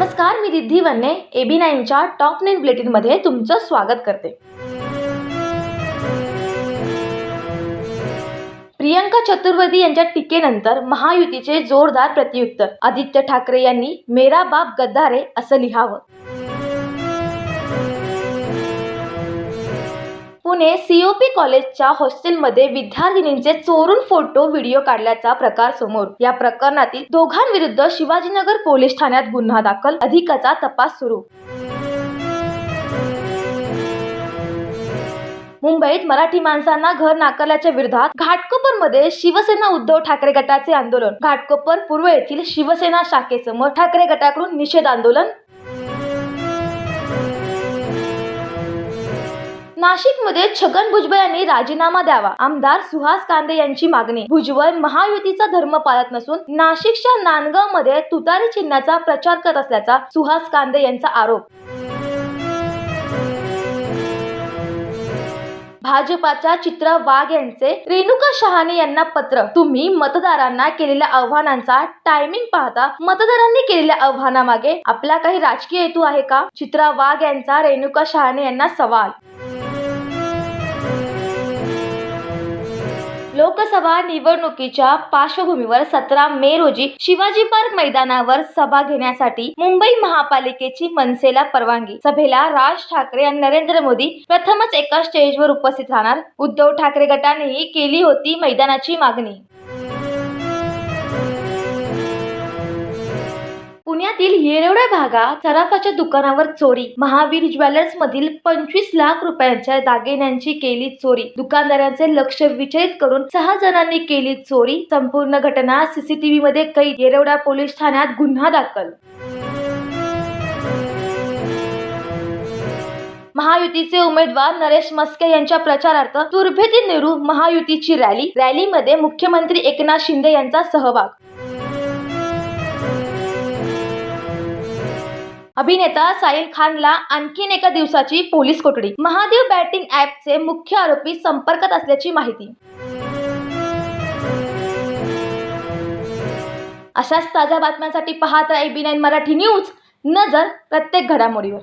नमस्कार मी Riddhi Vanne A B नाईनच्या टॉप नाईन बुलेटिनमध्ये तुमचं स्वागत करते. प्रियंका चतुर्वेदी यांच्या टीकेनंतर महायुतीचे जोरदार प्रत्युत्तर. आदित्य ठाकरे यांनी मेरा बाप गद्दारे असं लिहावं. पुणे सीओपी कॉलेजच्या हॉस्टेलमध्ये विद्यार्थिनींचे चोरून फोटो व्हिडिओ काढल्याचा प्रकार समोर. या प्रकरणातील दोघांविरुद्ध शिवाजीनगर पोलीस ठाण्यात गुन्हा दाखल. अधिकाचा तपास सुरू. मुंबईत मराठी माणसांना घर नाकारल्याच्या विरोधात घाटकोपरमध्ये शिवसेना उद्धव ठाकरे गटाचे आंदोलन. घाटकोपर पूर्व येथील शिवसेना शाखेसमोर ठाकरे गटाकडून निषेध आंदोलन नाशिकमध्ये छगन भुजबळ यांनी राजीनामा द्यावा. आमदार सुहास कांदे यांची मागणी. भुजबळ महायुतीचा धर्म पाळत नसून नाशिकच्या नांदगावमध्ये तुतारी चिन्हाचा प्रचार करत असल्याचा सुहास कांदे यांचा आरोप. भाजपाच्या चित्रा वाघ यांचे रेणुका शहाणे यांना पत्र. तुम्ही मतदारांना केलेल्या आव्हानांचा टायमिंग पाहता मतदारांनी केलेल्या आव्हानामागे आपला काही राजकीय हेतू आहे का? चित्रा वाघ यांचा रेणुका शहाणे यांना सवाल. लोकसभा निवडणुकीच्या पार्श्वभूमीवर सतरा मे रोजी शिवाजी पार्क मैदानावर सभा घेण्यासाठी मुंबई महापालिकेची मनसेला परवानगी. सभेला राज ठाकरे आणि नरेंद्र मोदी प्रथमच एका स्टेजवर उपस्थित राहणार. उद्धव ठाकरे गटानेही केली होती मैदानाची मागणी. पुण्यातील येरवडा भागात सराफाच्या दुकानावर चोरी. महावीर ज्वेलर्स मधील पंचवीस लाख रुपयांच्या दागिन्यांची केली चोरी. दुकानदारांचे लक्ष विचलित करून सहा जणांनी केली चोरी. संपूर्ण घटना सीसीटीव्ही मध्ये कैद येरवडा पोलीस ठाण्यात गुन्हा दाखल. महायुतीचे उमेदवार नरेश मस्के यांच्या प्रचारार्थ तुर्भेती नेहरू महायुतीची रॅली. रॅलीमध्ये मुख्यमंत्री एकनाथ शिंदे यांचा सहभाग. अभिनेता साहिल खानला आणखीन एका दिवसाची पोलीस कोठडी. महादेव बॅटिंग ॲपचे मुख्य आरोपी संपर्कात असल्याची माहिती. अशाच ताज्या बातम्यांसाठी पाहत राहा बी नाईन मराठी न्यूज. नजर प्रत्येक घडामोडीवर.